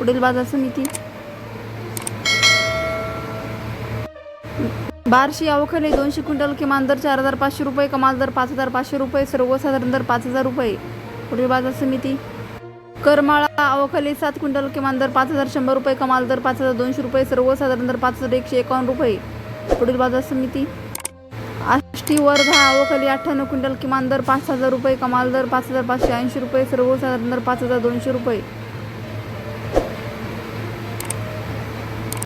पुढील बाजार समिती. बार्शी अवखले दोनशे क्विंटल किमान दर चार हजार पाचशे रुपये कमाल दर पाच हजार पाचशे रुपये सर्वसाधारण दर पाच हजार रुपये. पुढील बाजार समिती. करमाळा अवखले सात क्विंटल किमान दर पाच हजार शंभर रुपये कमाल दर पाच हजार दोनशे रुपये सर्वसाधारण दर पाच हजार एकशे एकावन्न रुपये. पुढील बाजार समिती. आष्टी वर्धा अवखली अठ्ठ्याण्णव क्विंटल किमान दर पाच हजार रुपये कमाल दर पाच हजार पाचशे ऐंशी रुपये सर्वसाधारण दर पाच हजार दोनशे रुपये.